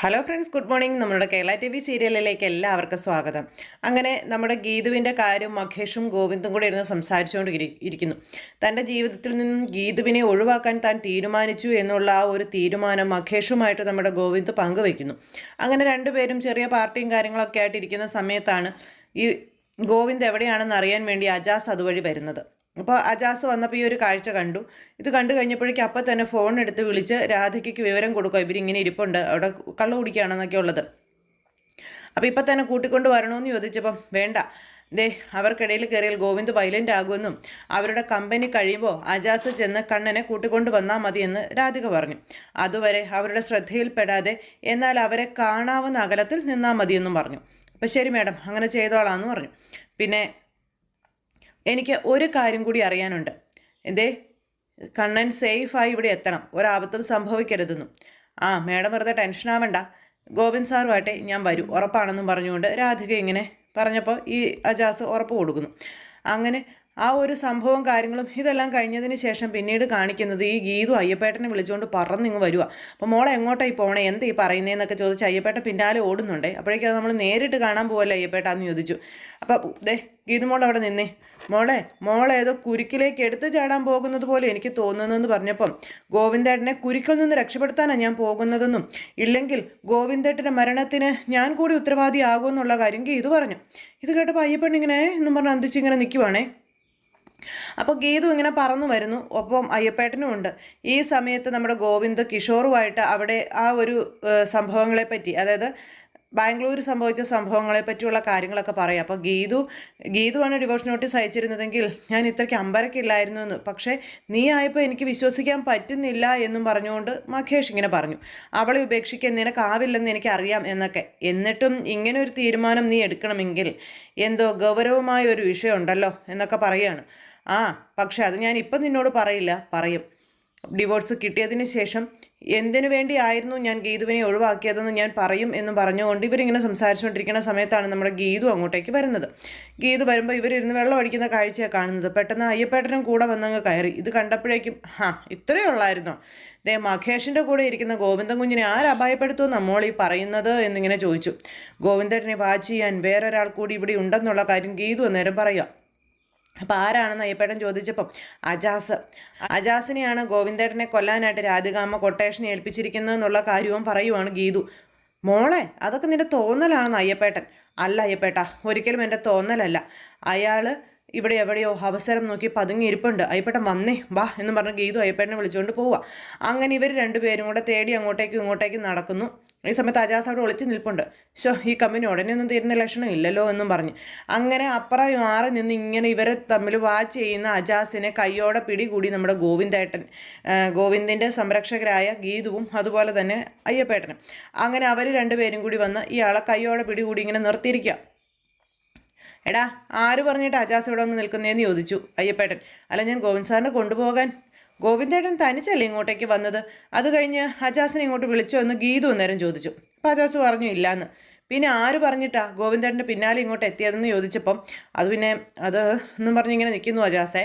Hello friends good morning നമ്മുടെ Kerala T V സീരിയലിലേക്ക് എല്ലാവർക്കും സ്വാഗതം. അങ്ങനെ നമ്മുടെ ഗീതുവിന്റെ കാര്യം മഹേഷും ഗോവിന്ദും കൂടെ ഇരുന്ന് സംസാരിച്ചുകൊണ്ട് ഇരി- ഇരിക്കുന്നു. തന്റെ ജീവിതത്തിൽ നിന്നും ഗീതുവിനെ ഒഴിവാക്കാൻ താൻ തീരുമാനിച്ചു എന്നുള്ള ആ ഒരു തീരുമാനം മഹേഷുമായിട്ട് നമ്മുടെ ഗോവിന്ദ് പങ്കുവയ്ക്കുന്നു അങ്ങനെ രണ്ടുപേരും ചെറിയ പാർട്ടിയും കാര്യങ്ങളൊക്കെ ആയിട്ട് ഇരിക്കുന്ന സമയത്താണ് ഈ ഗോവിന്ദ് എവിടെയാണെന്ന് അറിയാൻ വേണ്ടി അജാസ് അതുവഴി വരുന്നത്. അപ്പോൾ അജാസ് വന്നപ്പോൾ ഈ ഒരു കാഴ്ച കണ്ടു. ഇത് കണ്ടു കഴിഞ്ഞപ്പോഴേക്കും അപ്പം തന്നെ ഫോൺ എടുത്ത് വിളിച്ച് രാധികയ്ക്ക് വിവരം കൊടുക്കുക ഇവരിങ്ങനെ ഇരിപ്പുണ്ട് അവിടെ കള്ളു കുടിക്കുകയാണെന്നൊക്കെ ഉള്ളത്. അപ്പോൾ ഇപ്പം തന്നെ കൂട്ടിക്കൊണ്ട് വരണമെന്ന് ചോദിച്ചപ്പം വേണ്ട. ദേ അവർക്കിടയിൽ കയറിയാൽ ഗോവിന്ദ് വയലന്റ് ആകുമെന്നും അവരുടെ കമ്പനി കഴിയുമ്പോൾ അജാസ് ചെന്ന് കണ്ണനെ കൂട്ടിക്കൊണ്ട് വന്നാൽ മതിയെന്ന് രാധിക പറഞ്ഞു. അതുവരെ അവരുടെ ശ്രദ്ധയിൽപ്പെടാതെ എന്നാൽ അവരെ കാണാവുന്ന അകലത്തിൽ നിന്നാൽ മതിയെന്നും പറഞ്ഞു. അപ്പം ശരി മാഡം അങ്ങനെ ചെയ്തോളാമെന്ന് പറഞ്ഞു. പിന്നെ എനിക്ക് ഒരു കാര്യം കൂടി അറിയാനുണ്ട്. എന്തേ? കണ്ണൻ സേഫായി ഇവിടെ എത്തണം. ഒരാപത്തും സംഭവിക്കരുതെന്നും. ആ മേഡം വെറുതെ ടെൻഷൻ ആവണ്ട. ഗോവിന്ദ് സാറുമായിട്ട് ഞാൻ വരും. ഉറപ്പാണെന്നും പറഞ്ഞുകൊണ്ട് രാധിക ഇങ്ങനെ പറഞ്ഞപ്പോൾ ഈ അജാസ് ഉറപ്പ് കൊടുക്കുന്നു. അങ്ങനെ ആ ഒരു സംഭവം കാര്യങ്ങളും ഇതെല്ലാം കഴിഞ്ഞതിന് ശേഷം പിന്നീട് കാണിക്കുന്നത് ഈ ഗീതു അയ്യപ്പേട്ടനെ വിളിച്ചുകൊണ്ട് പറന്നിങ്ങ് വരിക അപ്പോൾ മോളെ എങ്ങോട്ടായി പോണേ? എന്താ ഈ പറയുന്നതെന്നൊക്കെ ചോദിച്ച് അയ്യപ്പേട്ടൻ പിന്നാലെ ഓടുന്നുണ്ടേ. അപ്പോഴേക്കും നമ്മൾ നേരിട്ട് കാണാൻ പോവല്ലേ അയ്യപ്പേട്ടാന്ന് ചോദിച്ചു. അപ്പോൾ ദേ ഗീതു മോൾ അവിടെ നിന്നേ. മോളെ മോളെ ഏതോ കുരുക്കിലേക്ക് എടുത്തു ചാടാൻ പോകുന്നത് പോലെ എനിക്ക് തോന്നുന്നതെന്ന് പറഞ്ഞപ്പം ഗോവിന്ദേട്ടനെ കുരുക്കിൽ നിന്ന് രക്ഷപ്പെടുത്താനാണ് ഞാൻ പോകുന്നതെന്നും ഇല്ലെങ്കിൽ ഗോവിന്ദേട്ടന്റെ മരണത്തിന് ഞാൻ കൂടി ഉത്തരവാദിയാകുമെന്നുള്ള കാര്യം ഗീതു പറഞ്ഞു. ഇത് കേട്ടപ്പോൾ അയ്യപ്പൻ ഇങ്ങനെ എന്നും പറഞ്ഞ് അന്തിച്ചിങ്ങനെ നിൽക്കുവാണേ അപ്പോൾ ഗീതു ഇങ്ങനെ പറന്നു വരുന്നു. ഒപ്പം അയ്യപ്പേട്ടനും ഉണ്ട്. ഈ സമയത്ത് നമ്മുടെ ഗോവിന്ദ് കിഷോറുമായിട്ട് അവിടെ ആ ഒരു സംഭവങ്ങളെ സംഭവങ്ങളെപ്പറ്റി അതായത് ബാംഗ്ലൂർ സംഭവിച്ച സംഭവങ്ങളെ പറ്റിയുള്ള കാര്യങ്ങളൊക്കെ പറയാം. അപ്പോൾ ഗീതു ഗീതുവാണ് ഡിവോഴ്സ് നോട്ടീസ് അയച്ചിരുന്നതെങ്കിൽ ഞാൻ ഇത്രയ്ക്ക് അമ്പരക്കില്ലായിരുന്നു എന്ന്. പക്ഷേ നീ ആയപ്പോൾ എനിക്ക് വിശ്വസിക്കാൻ പറ്റുന്നില്ല എന്നും പറഞ്ഞുകൊണ്ട് മഖേഷ് ഇങ്ങനെ പറഞ്ഞു. അവളെ ഉപേക്ഷിക്കാൻ നിനക്കാവില്ലെന്ന് എനിക്കറിയാം എന്നൊക്കെ. എന്നിട്ടും ഇങ്ങനെ ഒരു തീരുമാനം നീ എടുക്കണമെങ്കിൽ എന്തോ ഗൗരവമായ ഒരു വിഷയമുണ്ടല്ലോ എന്നൊക്കെ പറയുകയാണ് ആ പക്ഷെ അത് ഞാൻ ഇപ്പം നിന്നോട് പറയില്ല. പറയും. ഡിവോഴ്സ് കിട്ടിയതിന് ശേഷം എന്തിനു വേണ്ടിയായിരുന്നു ഞാൻ ഗീതുവിനെ ഒഴിവാക്കിയതെന്ന് ഞാൻ പറയും എന്ന് പറഞ്ഞുകൊണ്ട് ഇവരിങ്ങനെ സംസാരിച്ചുകൊണ്ടിരിക്കുന്ന സമയത്താണ് നമ്മുടെ ഗീതു അങ്ങോട്ടേക്ക് വരുന്നത്. ഗീതു വരുമ്പോൾ ഇവരിരുന്ന് വെള്ളം അടിക്കുന്ന കാഴ്ചയാണ് കാണുന്നത്. പെട്ടെന്ന് അയ്യപ്പേട്ടനും കൂടെ വന്നങ്ങ് കയറി. ഇത് കണ്ടപ്പോഴേക്കും ഹാ ഇത്രയേ ഉള്ളായിരുന്നു? ദേ മഖേഷിന്റെ കൂടെ ഇരിക്കുന്ന ഗോവിന്ദൻ കുഞ്ഞിനെ ആര് അപായപ്പെടുത്തുമോ നമ്മൾ ഈ പറയുന്നത് എന്നിങ്ങനെ ചോദിച്ചു. ഗോവിന്ദനെ വാച്ച് ചെയ്യാൻ വേറൊരാൾ കൂടി ഇവിടെ ഉണ്ടെന്നുള്ള കാര്യം ഗീതു അന്നേരം പറയുക. അപ്പം ആരാണെന്ന് അയ്യപ്പേട്ടൻ ചോദിച്ചപ്പം അജാസ്. അജാസിനെയാണ് ഗോവിന്ദേട്ടനെ കൊല്ലാനായിട്ട് രാധികാമ്മ കൊട്ടേഷൻ ഏൽപ്പിച്ചിരിക്കുന്നത് എന്നുള്ള കാര്യവും പറയുവാണ് ഗീതു. മോളെ അതൊക്കെ നിന്റെ തോന്നലാണെന്ന് അയ്യപ്പേട്ടൻ. അല്ല അയ്യപ്പേട്ട ഒരിക്കലും എന്റെ തോന്നലല്ല. അയാൾ ഇവിടെ എവിടെയോ അവസരം നോക്കി പതുങ്ങിയിരിപ്പുണ്ട്. അയ്യപ്പേട്ടൻ വന്നേ വാ എന്ന് പറഞ്ഞ് ഗീതു അയ്യപ്പേട്ടനെ വിളിച്ചുകൊണ്ട് പോവുക അങ്ങനെ ഇവർ രണ്ടുപേരും കൂടെ തേടി അങ്ങോട്ടേക്കും ഇങ്ങോട്ടേക്കും നടക്കുന്നു. ഈ സമയത്ത് അജാസ് അവിടെ ഒളിച്ച് നിൽപ്പുണ്ട്. ഷോ ഈ കമ്പനി ഉടനെ ഒന്നും തീരുന്ന ലക്ഷണം ഇല്ലല്ലോ എന്നും പറഞ്ഞ്. അങ്ങനെ അപ്പുറം മാറി നിന്ന് ഇങ്ങനെ ഇവരെ തമ്മിൽ വാച്ച് ചെയ്യുന്ന അജാസിനെ കയ്യോടെ പിടികൂടി നമ്മുടെ ഗോവിന്ദേട്ടൻ ഗോവിന്ദിന്റെ സംരക്ഷകരായ ഗീതുവും അതുപോലെ തന്നെ അയ്യപ്പേട്ടനും. അങ്ങനെ അവർ രണ്ടുപേരും കൂടി വന്ന് ഇയാളെ കയ്യോടെ പിടികൂടി ഇങ്ങനെ നിർത്തിയിരിക്കുക എടാ ആര് പറഞ്ഞിട്ട് അജാസ് ഇവിടെ വന്ന് നിൽക്കുന്നതെന്ന് ചോദിച്ചു അയ്യപ്പേട്ടൻ. അല്ല ഞാൻ ഗോവിന്ദ് സാറിനെ കൊണ്ടുപോകാൻ ഗോവിന്ദേട്ടൻ തനിച്ചല്ലേ ഇങ്ങോട്ടേക്ക് വന്നത്? അത് കഴിഞ്ഞ് അജാസിനെ ഇങ്ങോട്ട് വിളിച്ചോ എന്ന് ഗീതു അന്നേരം ചോദിച്ചു. അപ്പം അജാസ് പറഞ്ഞു ഇല്ലാന്ന്. പിന്നെ ആര് പറഞ്ഞിട്ടാ ഗോവിന്ദേട്ടന്റെ പിന്നാലെ ഇങ്ങോട്ട് എത്തിയതെന്ന് ചോദിച്ചപ്പം അത് പിന്നെ അത് എന്നും പറഞ്ഞിങ്ങനെ നിൽക്കുന്നു അജാസെ.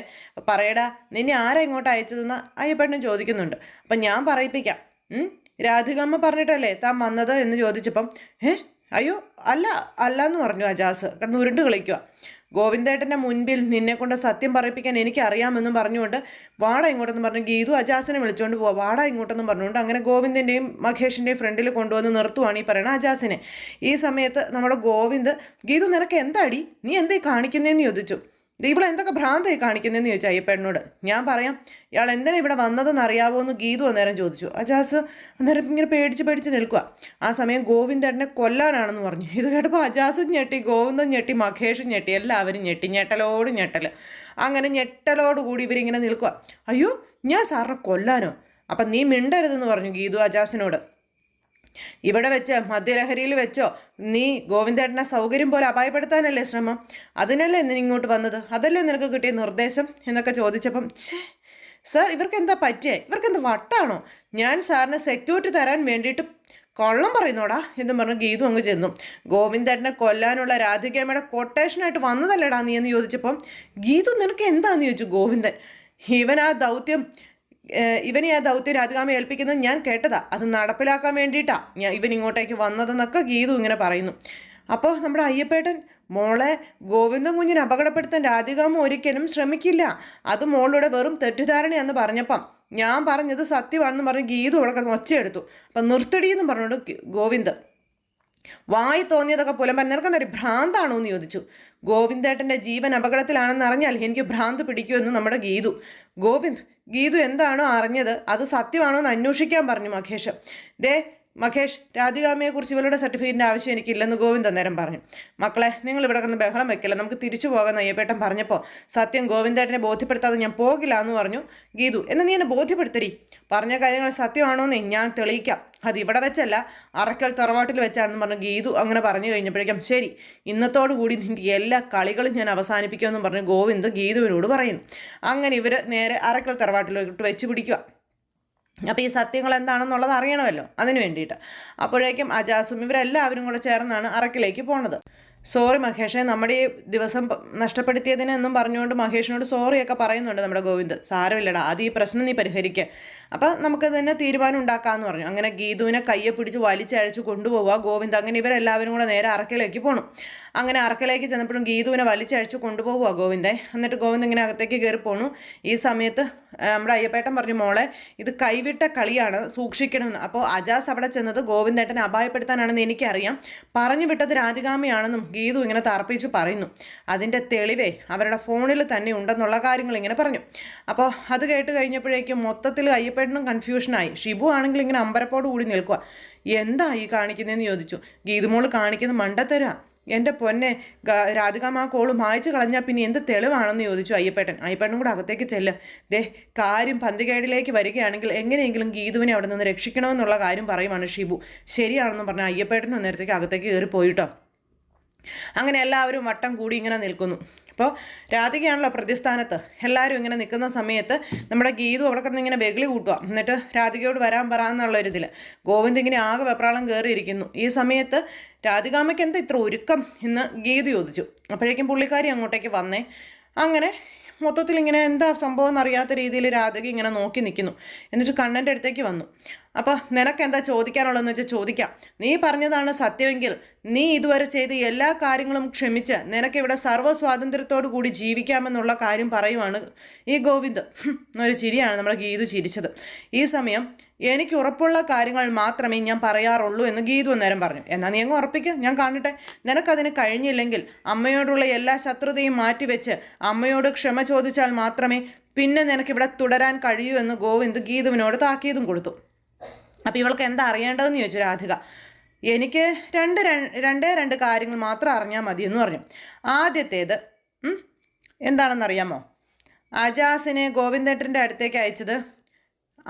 പറയടാ നിന്നെ ആരാ ഇങ്ങോട്ട് അയച്ചതെന്ന് അയ്യപ്പേട്ടൻ ചോദിക്കുന്നുണ്ട്. അപ്പം ഞാൻ പറയിപ്പിക്കാം? രാധികമ്മ പറഞ്ഞിട്ടല്ലേ താൻ വന്നത് എന്ന് ചോദിച്ചപ്പം ഏ? അയ്യോ അല്ല അല്ല എന്ന് പറഞ്ഞു അജാസ്. കിടന്ന് ഉരുണ്ട് കളിക്കുക ഗോവിന്ദേട്ടന്റെ മുൻപിൽ നിന്നെ കൊണ്ട് സത്യം പറയിപ്പിക്കാൻ എനിക്കറിയാമെന്നും പറഞ്ഞുകൊണ്ട് വാട ഇങ്ങോട്ടെന്ന് പറഞ്ഞു ഗീതു അജാസിനെ വിളിച്ചുകൊണ്ട് പോവാ. വാട ഇങ്ങോട്ടെന്നും പറഞ്ഞുകൊണ്ട് അങ്ങനെ ഗോവിന്ദന്റെയും മഹേഷിന്റെയും ഫ്രണ്ടിൽ കൊണ്ടുവന്ന് നിർത്തുവാണ് ഈ പറയുന്ന അജാസിനെ. ഈ സമയത്ത് നമ്മുടെ ഗോവിന്ദ് ഗീതു നിനക്ക് എന്താടി? നീ എന്തേ കാണിക്കുന്നതെന്ന് ചോദിച്ചു. ദേ ഇവളെ എന്തൊക്കെ ഭ്രാന്തായി കാണിക്കുന്നതെന്ന് ചോദിച്ചു അയ്യപ്പേട്ടനോട് ഞാൻ പറയാം ഇയാൾ എന്തിനാ ഇവിടെ വന്നതെന്ന് അറിയാവോ എന്ന് ഗീതു അന്നേരം ചോദിച്ചു. അജാസ് അന്നേരം ഇങ്ങനെ പേടിച്ച് പേടിച്ച് നിൽക്കുക ആ സമയം ഗോവിന്ദേട്ടനെ കൊല്ലാനാണെന്ന് പറഞ്ഞു. ഇത് കേട്ടപ്പോൾ അജാസും ഞെട്ടി ഗോവിന്ദൻ ഞെട്ടി മഖേഷും ഞെട്ടി എല്ലാവരും ഞെട്ടി ഞെട്ടലോട് ഞെട്ടൽ അങ്ങനെ ഞെട്ടലോട് കൂടി ഇവരിങ്ങനെ നിൽക്കുക അയ്യോ ഞാൻ സാറിനെ കൊല്ലാനോ? അപ്പം നീ മിണ്ടരുതെന്ന് പറഞ്ഞു ഗീതു അജാസിനോട്. ഇവിടെ വെച്ച് മദ്യലഹരിയിൽ വെച്ചോ? നീ ഗോവിന്ദേട്ടനെ സൗകര്യം പോലെ അപായപ്പെടുത്താനല്ലേ ശ്രമം? അതിനല്ലേ നീ ഇങ്ങോട്ട് വന്നത്? അതല്ലേ നിനക്ക് കിട്ടിയ നിർദ്ദേശം? എന്നൊക്കെ ചോദിച്ചപ്പം ഛേ സാർ ഇവർക്ക് എന്താ പറ്റിയേ? ഇവർക്ക് എന്താ വട്ടാണോ? ഞാൻ സാറിന് സെക്യൂരിറ്റി തരാൻ വേണ്ടിയിട്ട് കൊള്ളം പറയുന്നോടാ എന്ന് പറഞ്ഞ് ഗീതു അങ്ങ് ചെന്നു. ഗോവിന്ദേട്ടനെ കൊല്ലാനുള്ള രാധികമ്മയുടെ കൊട്ടേഷനായിട്ട് വന്നതല്ലേടാ നീ എന്ന് ചോദിച്ചപ്പം ഗീതു നിനക്ക് എന്താന്ന് ചോദിച്ചു ഗോവിന്ദൻ? ഇവൻ ആ ദൗത്യം ഇവനെ ആ ദൗത്യം രാധികാമ ഏൽപ്പിക്കുന്നത് ഞാൻ കേട്ടതാ. അത് നടപ്പിലാക്കാൻ വേണ്ടിയിട്ടാ ഞാൻ ഇവൻ ഇങ്ങോട്ടേക്ക് വന്നതെന്നൊക്കെ ഗീതു ഇങ്ങനെ പറയുന്നു. അപ്പോൾ നമ്മുടെ അയ്യപ്പേട്ടൻ മോളെ ഗോവിന്ദൻ കുഞ്ഞിനെ അപകടപ്പെടുത്താൻ രാധികാമ ഒരിക്കലും ശ്രമിക്കില്ല. അത് മോളുടെ വെറും തെറ്റിദ്ധാരണയെന്ന് പറഞ്ഞപ്പം ഞാൻ പറഞ്ഞത് സത്യമാണെന്ന് പറഞ്ഞ് ഗീതു അവിടെ കിടന്ന് ഒച്ചയെടുത്തു. അപ്പം നിർത്തടിയെന്നും പറഞ്ഞോണ്ട് ഗോവിന്ദ് വായി തോന്നിയതൊക്കെ പുലമ്പൻ നിനക്കെന്താ ഒരു ഭ്രാന്താണോ എന്ന് ചോദിച്ചു. ഗോവിന്ദേട്ടന്റെ ജീവൻ അപകടത്തിലാണെന്ന് അറിഞ്ഞാൽ എനിക്ക് ഭ്രാന്ത് പിടിക്കുമെന്ന് നമ്മുടെ ഗീതു. ഗോവിന്ദ് ഗീതു എന്താണോ അറിഞ്ഞത് അത് സത്യമാണോ എന്ന് അന്വേഷിക്കാൻ പറഞ്ഞു മഹേഷ്. ദേ മഹേഷ് രാധികാമയെക്കുറിച്ച് ഇവളുടെ സർട്ടിഫിക്കറ്റിന്റെ ആവശ്യം എനിക്കില്ലെന്ന് ഗോവിന്ദ് അന്നേരം പറഞ്ഞു. മക്കളെ നിങ്ങൾ ഇവിടെ കിടന്ന് ബഹളം വെക്കില്ല? നമുക്ക് തിരിച്ചു പോകാൻ അയ്യപ്പേട്ടൻ പറഞ്ഞപ്പോൾ സത്യം ഗോവിന്ദേട്ടനെ ബോധ്യപ്പെടുത്താതെ ഞാൻ പോകില്ല എന്ന് പറഞ്ഞു. ഗീതു എന്ന് നീ എന്നെ ബോധ്യപ്പെടുത്തടി? പറഞ്ഞ കാര്യങ്ങൾ സത്യമാണോന്ന് ഞാൻ തെളിയിക്കാം. അത് ഇവിടെ വെച്ചല്ല അറക്കൽ തറവാട്ടിൽ വെച്ചാണെന്ന് പറഞ്ഞു ഗീതു അങ്ങനെ പറഞ്ഞു കഴിഞ്ഞപ്പോഴേക്കും ശരി ഇന്നത്തോടു കൂടി നിന്റെ എല്ലാ കളികളും ഞാൻ അവസാനിപ്പിക്കുമെന്നും പറഞ്ഞു ഗോവിന്ദ് ഗീതുവിനോട് പറയുന്നു. അങ്ങനെ ഇവർ നേരെ അറക്കൽ തറവാട്ടിലോട്ട് വെച്ച് പിടിക്കുക അപ്പോൾ ഈ സത്യങ്ങൾ എന്താണെന്നുള്ളത് അറിയണമല്ലോ. അതിന് വേണ്ടിയിട്ട്. അപ്പോഴേക്കും അജാസും ഇവരെല്ലാവരും കൂടെ ചേർന്നാണ് അറക്കിലേക്ക് പോണത്. സോറി മഹേഷെ. നമ്മുടെ ഈ ദിവസം പ- നഷ്ടപ്പെടുത്തിയതിന് എന്നും പറഞ്ഞുകൊണ്ട് മഹേഷിനോട് സോറിയൊക്കെ പറയുന്നുണ്ട് നമ്മുടെ ഗോവിന്ദ്. സാരമില്ലടാ. അത് ഈ പ്രശ്നം നീ പരിഹരിക്കുക അപ്പം നമുക്ക് തന്നെ തീരുമാനം ഉണ്ടാക്കാമെന്ന് പറഞ്ഞു. അങ്ങനെ ഗീതുവിനെ കയ്യെ പിടിച്ച് വലിച്ചഴച്ച് കൊണ്ടുപോവുക. ഗോവിന്ദ് അങ്ങനെ ഇവരെല്ലാവരും കൂടെ നേരെ അറക്കലേക്ക് പോണു. അങ്ങനെ അറക്കലേക്ക് ചെന്നപ്പോഴും ഗീതുവിനെ വലിച്ചഴച്ച് കൊണ്ടുപോവുക ഗോവിന്ദെ. എന്നിട്ട് ഗോവിന്ദ് ഇങ്ങനെ അകത്തേക്ക് കയറി പോണു. ഈ സമയത്ത് നമ്മുടെ അയ്യപ്പേട്ടൻ പറഞ്ഞു മോളെ ഇത് കൈവിട്ട കളിയാണ്. സൂക്ഷിക്കണമെന്ന്. അപ്പോൾ അജാസ് അവിടെ ചെന്നത് ഗോവിന്ദേട്ടനെ അപായപ്പെടുത്താനാണെന്ന് എനിക്കറിയാം. പറഞ്ഞു വിട്ടത് രാധികാമയാണെന്നും ഗീതു ഇങ്ങനെ തർപ്പിച്ച് പറയുന്നു. അതിന്റെ തെളിവേ അവരുടെ ഫോണിൽ തന്നെ ഉണ്ടെന്നുള്ള കാര്യങ്ങൾ ഇങ്ങനെ പറഞ്ഞു. അപ്പോൾ അത് കേട്ട് കഴിഞ്ഞപ്പോഴേക്കും മൊത്തത്തിൽ അയ്യപ്പേട്ടനും കൺഫ്യൂഷനായി. ഷിബു ആണെങ്കിൽ ഇങ്ങനെ അമ്പരപ്പോട് കൂടി നിൽക്കുക എന്താ ഈ കാണിക്കുന്നതെന്ന് ചോദിച്ചു. ഗീതുമോൾ കാണിക്കുന്ന മണ്ടത്തരാ. എന്റെ പൊന്നെ രാധികാമ കോളും കോൾ മായ്ച്ചു കളഞ്ഞാൽ പിന്നെ എന്ത് തെളിവാണെന്ന് ചോദിച്ചു അയ്യപ്പേട്ടൻ. അയ്യപ്പേട്ടനും കൂടെ അകത്തേക്ക് ചെല്ല്. ദേ കാര്യം പന്തികേടിലേക്ക് വരികയാണെങ്കിൽ എങ്ങനെയെങ്കിലും ഗീതുവിനെ അവിടെ നിന്ന് രക്ഷിക്കണമെന്നുള്ള കാര്യം പറയുവാണ് ഷിബു. ശരിയാണെന്ന് പറഞ്ഞാൽ അയ്യപ്പേട്ടനും നേരത്തേക്ക് അകത്തേക്ക് കയറി പോയിട്ടോ അങ്ങനെ എല്ലാവരും വട്ടം കൂടി ഇങ്ങനെ നിൽക്കുന്നു. അപ്പോൾ രാധികയാണല്ലോ പ്രതിസ്ഥാനത്ത്. എല്ലാവരും ഇങ്ങനെ നിൽക്കുന്ന സമയത്ത് നമ്മുടെ ഗീതു അവിടെ കിടന്ന് ഇങ്ങനെ ബെഗിളി കൂട്ടുക എന്നിട്ട് രാധികയോട് വരാൻ പറയാന്നുള്ള ഒരു ഇതിൽ ഗോവിന്ദ് ഇങ്ങനെ ആകെ വെപ്രാളം കയറിയിരിക്കുന്നു. ഈ സമയത്ത് രാധികാമയ്ക്ക് എന്താ ഇത്ര ഒരുക്കം എന്ന് ഗീതു ചോദിച്ചു. അപ്പോഴേക്കും പുള്ളിക്കാരി അങ്ങോട്ടേക്ക് വന്നേ. അങ്ങനെ മൊത്തത്തിൽ ഇങ്ങനെ എന്താ സംഭവം എന്നറിയാത്ത രീതിയിൽ രാധിക ഇങ്ങനെ നോക്കി നിൽക്കുന്നു. എന്നിട്ട് കണ്ണന്റെ അടുത്തേക്ക് വന്നു. അപ്പോൾ നിനക്ക് എന്താ ചോദിക്കാനുള്ളതെന്ന് വെച്ചാൽ ചോദിക്കാം. നീ പറഞ്ഞതാണ് സത്യമെങ്കിൽ നീ ഇതുവരെ ചെയ്ത എല്ലാ കാര്യങ്ങളും ക്ഷമിച്ച് നിനക്കിവിടെ സർവ സ്വാതന്ത്ര്യത്തോടു കൂടി ജീവിക്കാമെന്നുള്ള കാര്യം പറയുവാണ് ഈ ഗോവിന്ദ്. ഒരു ചിരിയാണ് നമ്മുടെ ഗീതു ചിരിച്ചത്. ഈ സമയം എനിക്ക് ഉറപ്പുള്ള കാര്യങ്ങൾ മാത്രമേ ഞാൻ പറയാറുള്ളൂ എന്ന് ഗീതു അന്നേരം പറഞ്ഞു. എന്നാൽ നീ അങ്ങ് ഉറപ്പിക്കുക ഞാൻ കാണട്ടെ. നിനക്കതിന് കഴിഞ്ഞില്ലെങ്കിൽ അമ്മയോടുള്ള എല്ലാ ശത്രുതയും മാറ്റിവെച്ച് അമ്മയോട് ക്ഷമ ചോദിച്ചാൽ മാത്രമേ പിന്നെ നിനക്കിവിടെ തുടരാൻ കഴിയൂ എന്ന് ഗോവിന്ദ് ഗീതുവിനോട് താക്കീതും കൊടുത്തു. അപ്പോൾ ഇവൾക്ക് എന്താ അറിയേണ്ടതെന്ന് ചോദിച്ചു രാധിക. എനിക്ക് രണ്ട് രണ്ടേ രണ്ട് കാര്യങ്ങൾ മാത്രം അറിഞ്ഞാൽ മതി എന്ന് പറഞ്ഞു. ആദ്യത്തേത് എന്താണെന്നറിയാമോ അജാസിനെ ഗോവിന്ദേട്ടന്റെ അടുത്തേക്ക് അയച്ചത്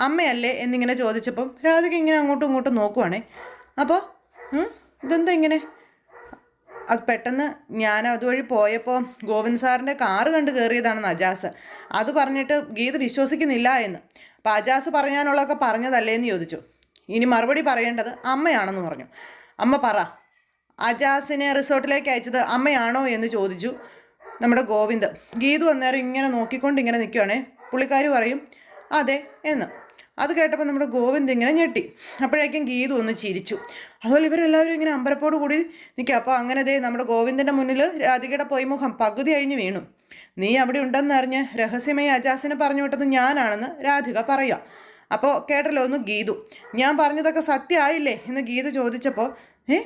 അമ്മയല്ലേ എന്നിങ്ങനെ ചോദിച്ചപ്പം രാധിക ഇങ്ങനെ അങ്ങോട്ടും ഇങ്ങോട്ടും നോക്കുവാണേ. അപ്പോൾ ഇതെന്താ ഇങ്ങനെ? അത് പെട്ടെന്ന് ഞാൻ അതുവഴി പോയപ്പോൾ ഗോവിന്ദ് സാറിന്റെ കാറ് കണ്ട് കയറിയതാണെന്ന് അജാസ്. അത് പറഞ്ഞിട്ട് ഗീത് വിശ്വസിക്കുന്നില്ല എന്ന്. അപ്പോൾ അജാസ് പറയാനുള്ളതൊക്കെ പറഞ്ഞതല്ലേ എന്ന് ചോദിച്ചു. ഇനി മറുപടി പറയേണ്ടത് അമ്മയാണെന്ന് പറഞ്ഞു. അമ്മ പറ. അജാസിനെ റിസോർട്ടിലേക്ക് അയച്ചത് അമ്മയാണോ എന്ന് ചോദിച്ചു നമ്മുടെ ഗോവിന്ദ്. ഗീതു അന്നേരം ഇങ്ങനെ നോക്കിക്കൊണ്ട് ഇങ്ങനെ നിൽക്കുകയാണേ. പുള്ളിക്കാരി പറയും അതെ എന്ന്. അത് കേട്ടപ്പോൾ നമ്മുടെ ഗോവിന്ദ് ഇങ്ങനെ ഞെട്ടി. അപ്പോഴേക്കും ഗീതു ഒന്ന് ചിരിച്ചു. അതുപോലെ ഇവരെല്ലാവരും ഇങ്ങനെ അമ്പരപ്പോട് കൂടി നിൽക്കുക. അപ്പോൾ അങ്ങനെ ദേ നമ്മുടെ ഗോവിന്ദന്റെ മുന്നിൽ രാധികയുടെ പൊയ്മുഖം പകുതി അഴിഞ്ഞു വീണു. നീ അവിടെ ഉണ്ടെന്നറിഞ്ഞ് രഹസ്യമായി അജാസിനെ പറഞ്ഞു വിട്ടത് ഞാനാണെന്ന് രാധിക പറയാം അപ്പോൾ കേട്ടല്ലോ ഒന്ന് ഗീതു. ഞാൻ പറഞ്ഞതൊക്കെ സത്യമായില്ലേ? എന്ന് ഗീതു ചോദിച്ചപ്പോൾ ഏ?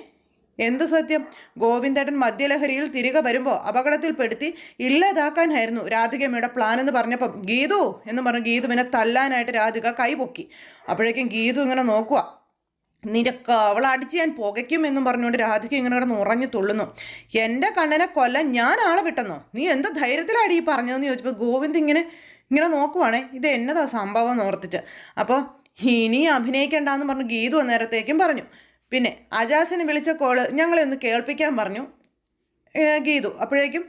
എന്ത് സത്യം? ഗോവിന്ദേട്ടൻ മദ്യലഹരിയിൽ തിരികെ വരുമ്പോൾ അപകടത്തിൽപ്പെടുത്തി ഇല്ലാതാക്കാനായിരുന്നു രാധികമ്മയുടെ പ്ലാൻ എന്ന് പറഞ്ഞപ്പം. ഗീതു! എന്ന് പറഞ്ഞ് ഗീതുവിനെ തല്ലാനായിട്ട് രാധിക കൈപൊക്കി അപ്പോഴേക്കും ഗീതു ഇങ്ങനെ നോക്കുക നിനക്ക് അവൾ അടിച്ച് ഞാൻ പുകയ്ക്കും എന്നും പറഞ്ഞുകൊണ്ട് രാധിക ഇങ്ങനെ കിടന്ന് ഉറഞ്ഞു തുള്ളുന്നു. എന്റെ കണ്ണനെ കൊല്ലാൻ ഞാൻ ആളെ വിട്ടെന്നോ? നീ എന്ത് ധൈര്യത്തിലാടി ഈ പറഞ്ഞതെന്ന് ചോദിച്ചപ്പോൾ ഗോവിന്ദ് ഇങ്ങനെ ഇങ്ങനെ നോക്കുവാണേ ഇത് എന്നതാ സംഭവം എന്ന് ഓർത്തിട്ട്. അപ്പോൾ ഇനി അഭിനയിക്കണ്ടെന്ന് പറഞ്ഞു ഗീതു അന്നേരത്തേക്കും പറഞ്ഞു. പിന്നെ അജാസിനെ വിളിച്ച കോൾ ഞങ്ങളെ ഒന്ന് കേൾപ്പിക്കാൻ പറഞ്ഞു ഗീതു. അപ്പോഴേക്കും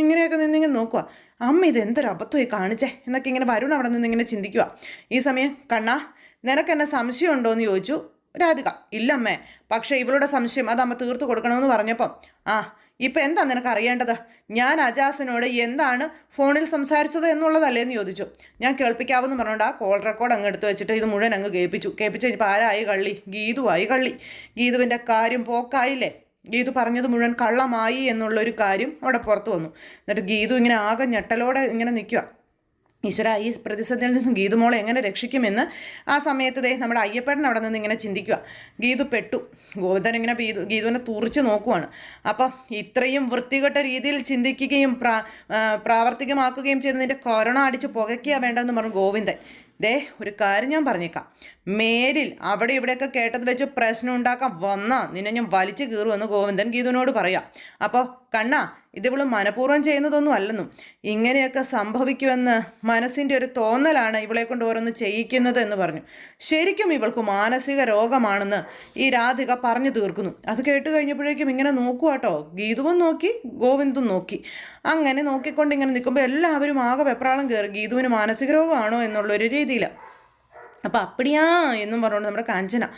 ഇങ്ങനെയൊക്കെ നിന്നിങ്ങനെ നോക്കുക അമ്മ ഇത് എന്തൊരു അബദ്ധമായി കാണിച്ചേ? എന്നൊക്കെ ഇങ്ങനെ വരുൺ അവിടെ നിന്ന് ഇങ്ങനെ ചിന്തിക്കുക ഈ സമയം കണ്ണാ നിനക്ക് എന്നെ സംശയമുണ്ടോ? എന്ന് ചോദിച്ചു രാധിക. ഇല്ലമ്മേ പക്ഷേ ഇവളുടെ സംശയം അത് അമ്മ തീർത്തു കൊടുക്കണമെന്ന് പറഞ്ഞപ്പം ആ ഇപ്പം എന്താ നിനക്ക് അറിയേണ്ടത് ഞാൻ അജാസിനോട് എന്താണ് ഫോണിൽ സംസാരിച്ചത് എന്നുള്ളതല്ലേ എന്ന് ചോദിച്ചു. ഞാൻ കേൾപ്പിക്കാവെന്ന് പറഞ്ഞുകൊണ്ട് ആ കോൾ റെക്കോർഡ് അങ്ങ് എടുത്ത് വെച്ചിട്ട് ഇത് മുഴുവൻ അങ്ങ് കേൾപ്പിച്ചു. കേൾപ്പിച്ച് കഴിഞ്ഞപ്പോൾ ആരായി കള്ളി? ഗീതുവായി കള്ളി. ഗീതുവിന്റെ കാര്യം പോക്കായില്ലേ? ഗീതു പറഞ്ഞത് മുഴുവൻ കള്ളമായി എന്നുള്ളൊരു കാര്യം അവിടെ പുറത്തു വന്നു. എന്നിട്ട് ഗീതു ഇങ്ങനെ ആകെ ഞെട്ടലോടെ ഇങ്ങനെ നിൽക്കുക ഈശ്വര ഈ പ്രതിസന്ധിയിൽ നിന്നും ഗീതുമോളെ എങ്ങനെ രക്ഷിക്കുമെന്ന് ആ സമയത്ത് ദേ നമ്മുടെ അയ്യപ്പേട്ടൻ അവിടെ നിന്ന് ഇങ്ങനെ ചിന്തിക്കുക ഗീതു പെട്ടു. ഗോവിന്ദൻ ഇങ്ങനെ ഗീതു ഗീതുവിനെ തുറിച്ച് നോക്കുവാണ്. അപ്പം ഇത്രയും വൃത്തികെട്ട രീതിയിൽ ചിന്തിക്കുകയും പ്രാ പ്രാവർത്തികമാക്കുകയും ചെയ്തതിന്റെ കൊറോണ അടിച്ച് പുകയ്ക്കുക വേണ്ടെന്ന് പറഞ്ഞു ഗോവിന്ദൻ. ദേ ഒരു കാര്യം ഞാൻ പറഞ്ഞേക്കാം. മേലിൽ അവിടെ ഇവിടെയൊക്കെ കേട്ടത് വെച്ച് പ്രശ്നം ഉണ്ടാക്കാൻ വന്നാൽ നിന്നെ ഞാൻ വലിച്ചു കീറുമെന്ന് ഗോവിന്ദൻ ഗീതുവിനോട് പറയാം. അപ്പോൾ കണ്ണ ഇതിവൾ മനഃപൂർവം ചെയ്യുന്നതൊന്നും അല്ലെന്നും. ഇങ്ങനെയൊക്കെ സംഭവിക്കുമെന്ന് മനസ്സിന്റെ ഒരു തോന്നലാണ് ഇവളെ കൊണ്ട് ഓരോന്ന് ചെയ്യിക്കുന്നത് എന്ന് പറഞ്ഞു. ശരിക്കും ഇവൾക്ക് മാനസിക രോഗമാണെന്ന് ഈ രാധിക പറഞ്ഞു തീർക്കുന്നു. അത് കേട്ട് കഴിഞ്ഞപ്പോഴേക്കും ഇങ്ങനെ നോക്കുക കേട്ടോ ഗീതുവും നോക്കി ഗോവിന്ദും നോക്കി. അങ്ങനെ നോക്കിക്കൊണ്ട് ഇങ്ങനെ നിൽക്കുമ്പോൾ എല്ലാവരും ആകെ വെപ്രാളം കയറി ഗീതുവിന് മാനസിക രോഗമാണോ എന്നുള്ളൊരു രീതിയിലാണ് അപ്പം അപ്പടിയാ എന്നും പറഞ്ഞുകൊണ്ട് നമ്മുടെ കാഞ്ചന.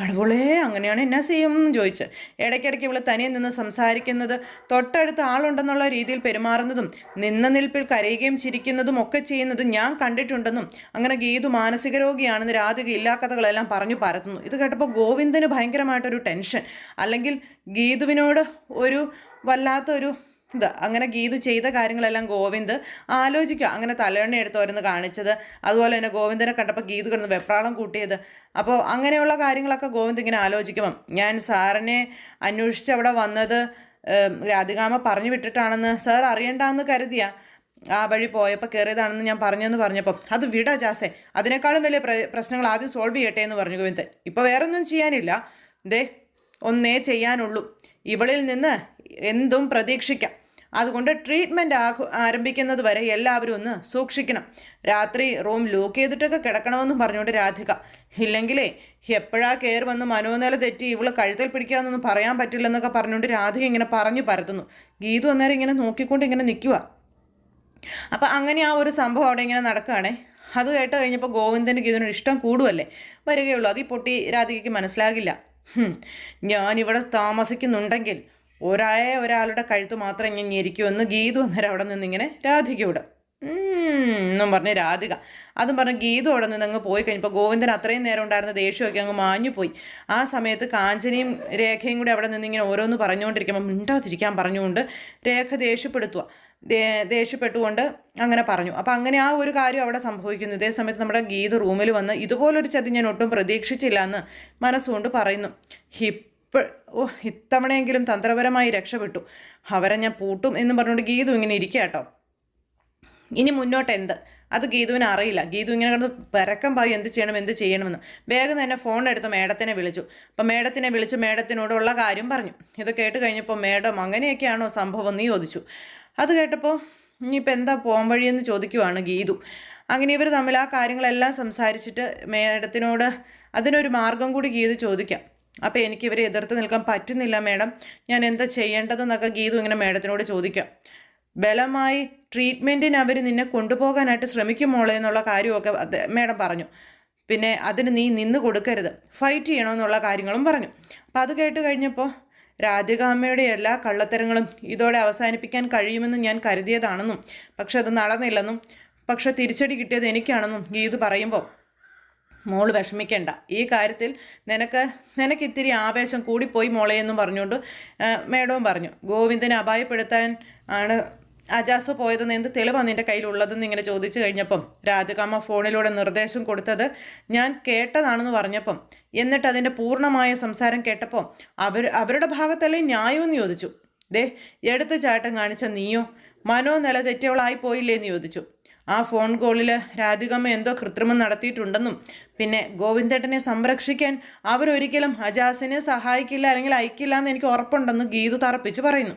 കടവുളേ അങ്ങനെയാണ് എന്നാ ചെയ്യും? എന്ന് ചോദിച്ച്. ഇടയ്ക്കിടയ്ക്ക് ഇവിടെ തനിയെ നിന്ന് സംസാരിക്കുന്നത് തൊട്ടടുത്ത ആളുണ്ടെന്നുള്ള രീതിയിൽ പെരുമാറുന്നതും നിന്ന നിൽപ്പിൽ കരയുകയും ചിരിക്കുന്നതും ഒക്കെ ചെയ്യുന്നതും ഞാൻ കണ്ടിട്ടുണ്ടെന്നും അങ്ങനെ ഗീതു മാനസിക രോഗിയാണെന്ന് രാധിക ഇല്ലാ കഥകളെല്ലാം പറഞ്ഞു പരത്തുന്നു. ഇത് കേട്ടപ്പോൾ ഗോവിന്ദന് ഭയങ്കരമായിട്ടൊരു ടെൻഷൻ. അല്ലെങ്കിൽ ഗീതുവിനോട് ഒരു വല്ലാത്തൊരു ഇത് അങ്ങനെ ഗീതു ചെയ്ത കാര്യങ്ങളെല്ലാം ഗോവിന്ദ് ആലോചിക്കുക. അങ്ങനെ തലയെണ്ണ എടുത്തോരുന്ന് കാണിച്ചത്. അതുപോലെ തന്നെ ഗോവിന്ദനെ കണ്ടപ്പോൾ ഗീതു കിടന്ന് വെപ്രാളം കൂട്ടിയത്. അപ്പോൾ അങ്ങനെയുള്ള കാര്യങ്ങളൊക്കെ ഗോവിന്ദ് ഇങ്ങനെ ആലോചിക്കുമ്പം ഞാൻ സാറിനെ അന്വേഷിച്ച് അവിടെ വന്നത് രാധികാമ പറഞ്ഞു വിട്ടിട്ടാണെന്ന് സാർ അറിയണ്ടെന്ന് കരുതിയ. ആ വഴി പോയപ്പോൾ കയറിയതാണെന്ന് ഞാൻ പറഞ്ഞെന്ന് പറഞ്ഞപ്പം അത് വിട ജാസെ അതിനേക്കാളും വലിയ പ്രശ്നങ്ങൾ ആദ്യം സോൾവ് ചെയ്യട്ടെ എന്ന് പറഞ്ഞു ഗോവിന്ദ്. ഇപ്പോൾ വേറെ ഒന്നും ചെയ്യാനില്ല. ദേ ഒന്നേ ചെയ്യാനുള്ളൂ. ഇവളിൽ നിന്ന് എന്തും പ്രതീക്ഷിക്കാം. അതുകൊണ്ട് ട്രീറ്റ്മെന്റ് ആരംഭിക്കുന്നത് വരെ എല്ലാവരും ഒന്ന് സൂക്ഷിക്കണം. രാത്രി റൂം ലോക്ക് ചെയ്തിട്ടൊക്കെ കിടക്കണമെന്നും പറഞ്ഞുകൊണ്ട് രാധിക ഇല്ലെങ്കിലേ എപ്പോഴാ കയറി വന്ന് മനോനില തെറ്റി ഇവൾ കഴുത്തിൽ പിടിക്കാമെന്നൊന്നും പറയാൻ പറ്റില്ലെന്നൊക്കെ പറഞ്ഞുകൊണ്ട് രാധിക ഇങ്ങനെ പറഞ്ഞു പരത്തുന്നു. ഗീതു അന്നേരം ഇങ്ങനെ നോക്കിക്കൊണ്ട് ഇങ്ങനെ നിൽക്കുക അപ്പം അങ്ങനെ ആ ഒരു സംഭവം അവിടെ ഇങ്ങനെ നടക്കുകയാണേ. അത് കേട്ട് കഴിഞ്ഞപ്പോൾ ഗോവിന്ദന് ഗീതുവിനോട് ഇഷ്ടം കൂടുമല്ലേ വരികയുള്ളൂ. അത് ഈ പൊട്ടി രാധികയ്ക്ക് മനസ്സിലാകില്ല. ഞാനിവിടെ താമസിക്കുന്നുണ്ടെങ്കിൽ ഒരായ ഒരാളുടെ കഴുത്ത് മാത്രം ഞാൻ ഞെരിക്കുമെന്ന് ഗീതു അന്നേരം അവിടെ നിന്നിങ്ങനെ രാധികയോട് എന്നും പറഞ്ഞ് രാധിക. അതും പറഞ്ഞ് ഗീതു അവിടെ നിന്ന് അങ്ങ് പോയി കഴിഞ്ഞപ്പോൾ ഗോവിന്ദൻ അത്രയും നേരം ഉണ്ടായിരുന്ന ദേഷ്യമൊക്കെ അങ്ങ് മാഞ്ഞു പോയി. ആ സമയത്ത് കാഞ്ചനയും രേഖയും കൂടി അവിടെ നിന്നിങ്ങനെ ഓരോന്ന് പറഞ്ഞുകൊണ്ടിരിക്കുമ്പോൾ മിണ്ടാതിരിക്കാൻ പറഞ്ഞുകൊണ്ട് രേഖ ദേഷ്യപ്പെടുത്തുക ദേഷ്യപ്പെട്ടുകൊണ്ട് അങ്ങനെ പറഞ്ഞു. അപ്പം അങ്ങനെ ആ ഒരു കാര്യം അവിടെ സംഭവിക്കുന്നു. ഇതേ സമയത്ത് നമ്മുടെ ഗീത് റൂമിൽ വന്ന് ഇതുപോലൊരു ചതി ഞാൻ ഒട്ടും പ്രതീക്ഷിച്ചില്ല എന്ന് മനസ്സുകൊണ്ട് പറയുന്നു. ഹിപ്പ് ഇപ്പോൾ ഓ ഇത്തവണയെങ്കിലും തന്ത്രപരമായി രക്ഷപ്പെട്ടു. അവരെ ഞാൻ പൂട്ടും എന്ന് പറഞ്ഞുകൊണ്ട് ഗീതു ഇങ്ങനെ ഇരിക്കുക കേട്ടോ ഇനി മുന്നോട്ട് എന്ത്? അത് ഗീതുവിന് അറിയില്ല. ഗീതു ഇങ്ങനെ കിടന്ന് പരക്കം പായി എന്ത് ചെയ്യണം എന്ത് ചെയ്യണമെന്ന്. വേഗം തന്നെ ഫോൺ എടുത്ത് മേഡത്തിനെ വിളിച്ചു. അപ്പം മേഡത്തിനെ വിളിച്ച് മേഡത്തിനോടുള്ള കാര്യം പറഞ്ഞു. ഇത് കേട്ട് കഴിഞ്ഞപ്പോൾ മേഡം അങ്ങനെയൊക്കെയാണോ സംഭവം? നീ ചോദിച്ചു. അത് കേട്ടപ്പോൾ ഇനിയിപ്പോൾ എന്താ പോകാൻ വഴിയെന്ന് ചോദിക്കുവാണ് ഗീതു. അങ്ങനെ ഇവർ തമ്മിൽ ആ കാര്യങ്ങളെല്ലാം സംസാരിച്ചിട്ട് മേഡത്തിനോട് അതിനൊരു മാർഗം കൂടി ഗീതു ചോദിക്കാം. അപ്പോൾ എനിക്ക് ഇവരെ എതിർത്ത് നിൽക്കാൻ പറ്റുന്നില്ല മേഡം. ഞാൻ എന്താ ചെയ്യേണ്ടതെന്നൊക്കെ ഗീതു ഇങ്ങനെ മേഡത്തിനോട് ചോദിക്കാം. ബലമായി ട്രീറ്റ്മെന്റിന് അവർ നിന്നെ കൊണ്ടുപോകാനായിട്ട് ശ്രമിക്കും മോളെ എന്നുള്ള കാര്യമൊക്കെ മേഡം പറഞ്ഞു. പിന്നെ അതിന് നീ നിന്ന് കൊടുക്കരുത്. ഫൈറ്റ് ചെയ്യണമെന്നുള്ള കാര്യങ്ങളും പറഞ്ഞു. അപ്പോൾ അത് കേട്ട് കഴിഞ്ഞപ്പോൾ രാധിക അമ്മയുടെ എല്ലാ കള്ളത്തരങ്ങളും ഇതോടെ അവസാനിപ്പിക്കാൻ കഴിയുമെന്നും ഞാൻ കരുതിയതാണെന്നും പക്ഷെ അത് നടന്നില്ലെന്നും പക്ഷെ തിരിച്ചടി കിട്ടിയത് എനിക്കാണെന്നും ഗീതു പറയുമ്പോൾ മോൾ വിഷമിക്കേണ്ട. ഈ കാര്യത്തിൽ നിനക്ക് നിനക്ക് ഇത്തിരി ആവേശം കൂടിപ്പോയി മോളെ എന്നും പറഞ്ഞുകൊണ്ട് മേഡവും പറഞ്ഞു. ഗോവിന്ദനെ അപായപ്പെടുത്താൻ ആണ് അജാസോ പോയതെന്ന് എന്ത് തെളിവാണ് നിന്റെ കയ്യിലുള്ളതെന്ന് ഇങ്ങനെ ചോദിച്ചു കഴിഞ്ഞപ്പം? രാധികാമ്മ ഫോണിലൂടെ നിർദ്ദേശം കൊടുത്തത് ഞാൻ കേട്ടതാണെന്ന് പറഞ്ഞപ്പം. എന്നിട്ട് അതിന്റെ പൂർണമായ സംസാരം കേട്ടപ്പോൾ അവർ അവരുടെ ഭാഗത്തല്ലേ ന്യായമെന്ന് ചോദിച്ചു. ദേ എടുത്ത് ചാട്ടം കാണിച്ച നീയോ മനോ നില തെറ്റിയവളായി പോയില്ലേ എന്ന് ചോദിച്ചു. ആ ഫോൺ കോളിൽ രാധികമ്മ എന്തോ കൃത്രിമം നടത്തിയിട്ടുണ്ടെന്നും പിന്നെ ഗോവിന്ദേട്ടനെ സംരക്ഷിക്കാൻ അവരൊരിക്കലും അജാസിനെ സഹായിക്കില്ല അല്ലെങ്കിൽ അയക്കില്ല എന്ന് എനിക്ക് ഉറപ്പുണ്ടെന്ന് ഗീതു തറപ്പിച്ച് പറയുന്നു.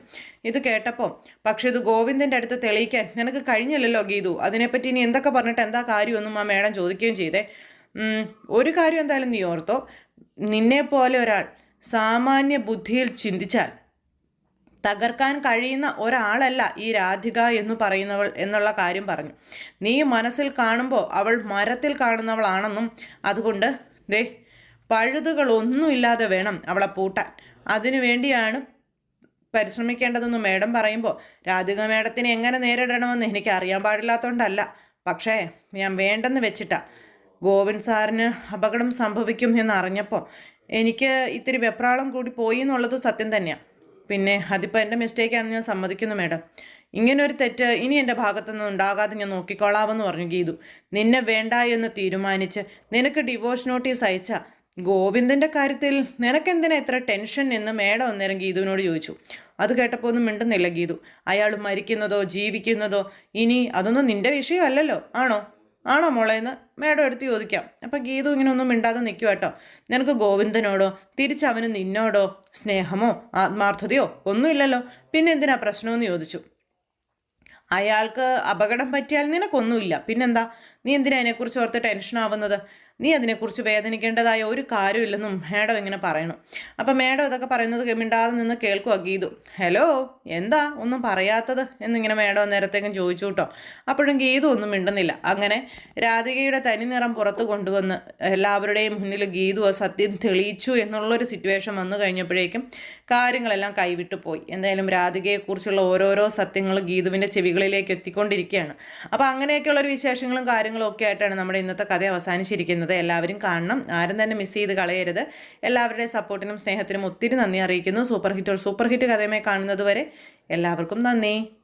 ഇത് കേട്ടപ്പോൾ പക്ഷെ ഇത് ഗോവിന്ദന്റെ അടുത്ത് തെളിയിക്കാൻ നിനക്ക് കഴിഞ്ഞില്ലല്ലോ ഗീതു. അതിനെപ്പറ്റി ഇനി എന്തൊക്കെ പറഞ്ഞിട്ട് എന്താ കാര്യമൊന്നും ആ മേഡം ചോദിക്കുകയും ചെയ്തേ. ഒരു കാര്യം എന്തായാലും നീ ഓർത്തോ. നിന്നെപ്പോലെ ഒരാൾ സാമാന്യ ബുദ്ധിയിൽ ചിന്തിച്ചാൽ തകർക്കാൻ കഴിയുന്ന ഒരാളല്ല ഈ രാധിക എന്ന് പറയുന്നവൾ എന്നുള്ള കാര്യം പറഞ്ഞു. നീ മനസ്സിൽ കാണുമ്പോൾ അവൾ മരത്തിൽ കാണുന്നവളാണെന്നും അതുകൊണ്ട് ദേ പഴുതുകളൊന്നുമില്ലാതെ വേണം അവളെ പൂട്ടാൻ. അതിനു വേണ്ടിയാണ് പരിശ്രമിക്കേണ്ടതെന്ന് മേഡം പറയുമ്പോൾ രാധിക മേഡത്തിനെ എങ്ങനെ നേരിടണമെന്ന് എനിക്ക് അറിയാൻ പാടില്ലാത്തതുകൊണ്ടല്ല പക്ഷേ ഞാൻ വേണ്ടെന്ന് വെച്ചിട്ടാ ഗോവിന്ദ് സാറിന് അപകടം സംഭവിക്കും എന്നറിഞ്ഞപ്പോൾ എനിക്ക് ഇത്തിരി വെപ്രാളം കൂടി പോയി എന്നുള്ളത് സത്യം തന്നെയാണ് പിന്നെ അതിപ്പോൾ എന്റെ മിസ്റ്റേക്കാണെന്ന് ഞാൻ സമ്മതിക്കുന്നു മേഡം. ഇങ്ങനൊരു തെറ്റ് ഇനി എന്റെ ഭാഗത്തുനിന്ന് ഉണ്ടാകാതെ ഞാൻ നോക്കിക്കോളാമെന്ന് പറഞ്ഞു ഗീതു. നിന്നെ വേണ്ട എന്ന് തീരുമാനിച്ച് നിനക്ക് ഡിവോഴ്സ് നോട്ടീസ് അയച്ച ഗോവിന്ദന്റെ കാര്യത്തിൽ നിനക്കെന്തിനാ ഇത്ര ടെൻഷൻ എന്ന് മേഡം അന്നേരം ഗീതുവിനോട് ചോദിച്ചു. അത് കേട്ടപ്പോൾ ഒന്നും മിണ്ടുന്നില്ല ഗീതു. അയാൾ മരിക്കുന്നതോ ജീവിക്കുന്നതോ ഇനി അതൊന്നും നിന്റെ വിഷയമല്ലല്ലോ ആണോ? ആണോ മോളെ എന്ന് മേഡം എടുത്ത് ചോദിക്കാം. അപ്പം ഗീതു ഇങ്ങനെ ഒന്നും മിണ്ടാതെ നിൽക്കുക കേട്ടോ. നിനക്ക് ഗോവിന്ദനോടോ തിരിച്ചവന് നിന്നോടോ സ്നേഹമോ ആത്മാർത്ഥതയോ ഒന്നുമില്ലല്ലോ. പിന്നെ എന്തിനാ പ്രശ്നമെന്ന് ചോദിച്ചു. അയാൾക്ക് അപകടം പറ്റിയാൽ നിനക്കൊന്നുമില്ല. പിന്നെന്താ? നീ എന്തിനാ അതിനെക്കുറിച്ച് ഓർത്ത് ടെൻഷൻ ആവുന്നത് നീ അതിനെക്കുറിച്ച് വേദനിക്കേണ്ടതായ ഒരു കാര്യമില്ലെന്നും മേഡം ഇങ്ങനെ പറയണം. അപ്പം മേഡം ഇതൊക്കെ പറയുന്നത് മിണ്ടാതെ നിന്ന് കേൾക്കുക ഗീതു. ഹലോ എന്താ ഒന്നും പറയാത്തത്? എന്നിങ്ങനെ മേഡം നേരത്തേക്കും ചോദിച്ചു കേട്ടോ. അപ്പോഴും ഗീതു ഒന്നും മിണ്ടുന്നില്ല. അങ്ങനെ രാധികയുടെ തനി നിറം പുറത്ത് കൊണ്ടുവന്ന് എല്ലാവരുടെയും മുന്നിൽ ഗീതു സത്യം തെളിയിച്ചു എന്നുള്ളൊരു സിറ്റുവേഷൻ വന്നു കഴിഞ്ഞപ്പോഴേക്കും കാര്യങ്ങളെല്ലാം കൈവിട്ടു പോയി. എന്തായാലും രാധികയെക്കുറിച്ചുള്ള ഓരോരോ സത്യങ്ങൾ ഗീതുവിന്റെ ചെവികളിലേക്ക് എത്തിക്കൊണ്ടിരിക്കുകയാണ്. അപ്പോൾ അങ്ങനെയൊക്കെയുള്ളൊരു വിശേഷങ്ങളും കാര്യങ്ങളും ഒക്കെ ആയിട്ടാണ് നമ്മുടെ ഇന്നത്തെ കഥ അവസാനിച്ചിരിക്കുന്നത്. എല്ലാവരും കാണണം. ആരും തന്നെ മിസ് ചെയ്ത് കളയരുത്. എല്ലാവരുടെ സപ്പോർട്ടിനും സ്നേഹത്തിനും ഒത്തിരി നന്ദി അറിയിക്കുന്നു. സൂപ്പർ ഹിറ്റ് സൂപ്പർ ഹിറ്റ് കഥയുമായി കാണുന്നത് വരെ എല്ലാവർക്കും നന്ദി.